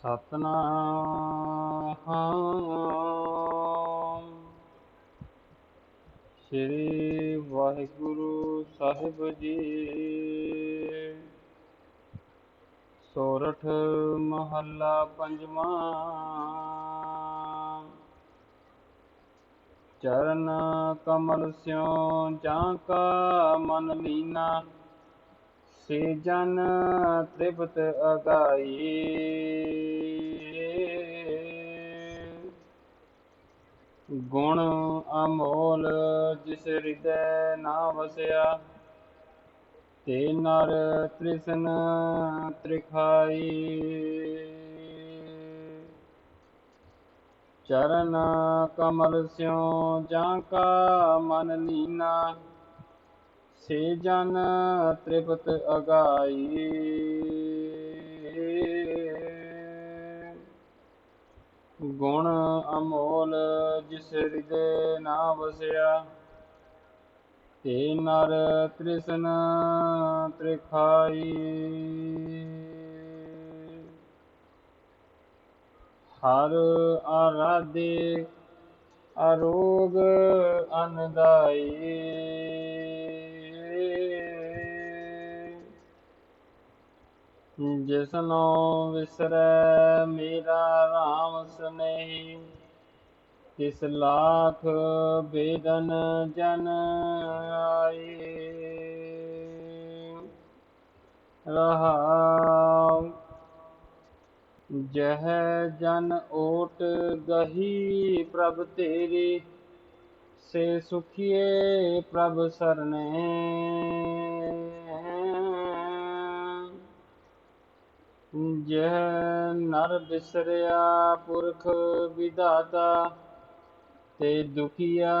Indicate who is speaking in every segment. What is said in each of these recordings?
Speaker 1: ਸਤਨਾਮ। ਸ੍ਰੀ ਵਾਹਿਗੁਰੂ ਸਾਹਿਬ ਜੀ। ਸੋਰਠ ਮਹੱਲਾ ਪੰਜਵਾਂ। ਚਰਨ ਕਮਲ ਸਿਉ ਜਾਂ ਕਾ ਮਨ ਲੀਨਾ ਸੇ ਜਨ ਤ੍ਰਿਪਤ ਅਗਾਈ। ਗੁਣ ਅਮੋਲ ਜਿਸ ਹਿਰਦੈ ਨਾ ਵਸਿਆ, ਤੇ ਨਰ ਤ੍ਰਿਸ਼ਨ ਤ੍ਰਿਖਾਈ। ਚਰਨ ਕਮਲ ਸਿਉ ਜਾਂ ਕਾ ਮਨ ਲੀਨਾ ਸੇ ਜਨ ਤ੍ਰਿਪਤ ਅਗਾਈ। ਗੁਣ ਅਮੋਲ ਜਿਸ ਹਿਰਦੇ ਨਾ ਵਸਿਆ, ਤੇ ਨਰ ਤ੍ਰਿਸ਼ਨ ਤ੍ਰਿਖਾਈ। ਹਰ ਆਰਾਧੇ ਅਰੋਗ ਅਨਦਾਈ। ਜਿਸਨੋ ਵਿਸਰੈ ਮੇਰਾ RAM ਸਨੇਹੀ, ਤਿਸ ਲਾਖ ਬੇਦਨ ਜਨ ਆਏ। ਰਹਾਉ, ਜਹ ਜਨ ਓਟ ਗਹੀ ਪ੍ਰਭ ਤੇਰੀ, ਸੇ ਸੁਖੀਏ ਪ੍ਰਭ ਸਰਨੇ। ਜਹ ਨਰ ਬਿਸਰਿਆ ਪੁਰਖ ਵਿਦਾਤਾ ਤੇ ਦੁਖੀਆ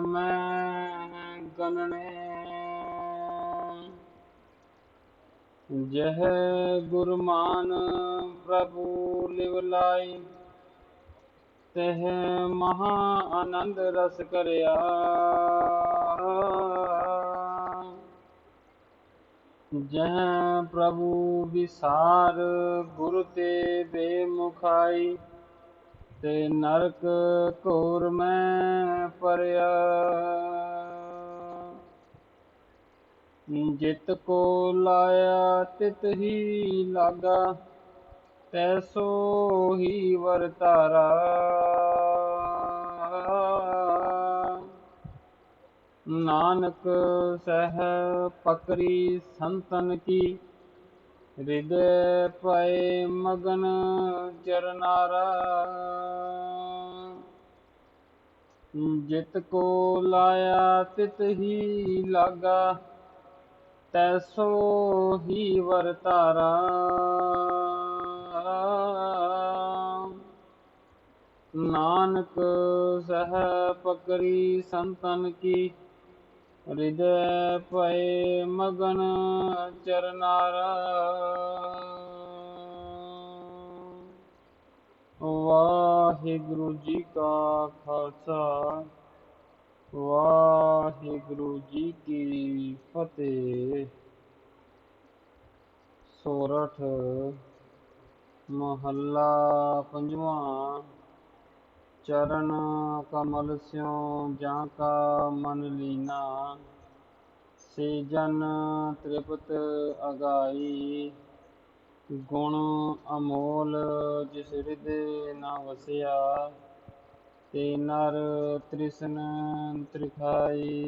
Speaker 1: ਮੈਂ ਗਨਣੇ। ਜਹ ਗੁਰਮਾਨ ਪ੍ਰਭੂ ਲਿਵ ਲਾਈ ਤਹ ਮਹਾ ਆਨੰਦ ਰਸ ਕਰਿਆ। ਜਹ ਪ੍ਰਭੂ ਵਿਸਾਰ, ਗੁਰ ਤੇ ਬੇਮੁਖਾਈ, ਤੇ ਨਰਕ ਘੋਰ ਮੈਂ ਪਰਿਆ ਜਿਤ ਕੋ ਲਾਇਆ, ਤਿਤ ਹੀ ਲਾਗਾ ਤੈਸੋ ਹੀ ਵਰਤਾਰਾ। ਨਾਨਕ ਸਹਿ ਪਕਰੀ ਸੰਤਨ ਕੀ। ਹਿਰਦੈ ਪਏ ਮਗਨ ਚਰਨਾਰਾ ਜਿਤ ਕੋ ਲਾਇਆ ਤਿਤ ਹੀ ਲਾਗਾ ਤੈਸੋ ਹੀ ਵਰਤਾਰਾ ਨਾਨਕ ਸਹਿ ਪਕਰੀ ਸੰਤਨ ਕੀ। ਹਿਰਦੈ ਪਏ ਮਗਨ ਚਰਨਾਰਾ ਵਾਹਿਗੁਰੂ ਜੀ ਕਾ ਖਾਲਸਾ, ਵਾਹਿਗੁਰੂ ਜੀ ਕੀ ਫਤਿਹ। ਸੋਰਠ ਮਹੱਲਾ ਪੰਜਵਾਂ। ਚਰਨ ਕਮਲ ਸਿਉ ਜਾਂ ਕਾ ਮਨ ਲੀਨਾ ਸੇ ਜਨ ਤ੍ਰਿਪਤ ਅਗਾਈ। ਗੁਣ ਅਮੋਲ ਜਿਸ ਹਿਰਦੇ ਨਾ ਵਸਿਆ, ਤੇ ਨਰ ਤ੍ਰਿਸ਼ਨ ਤ੍ਰਿਖਾਈ।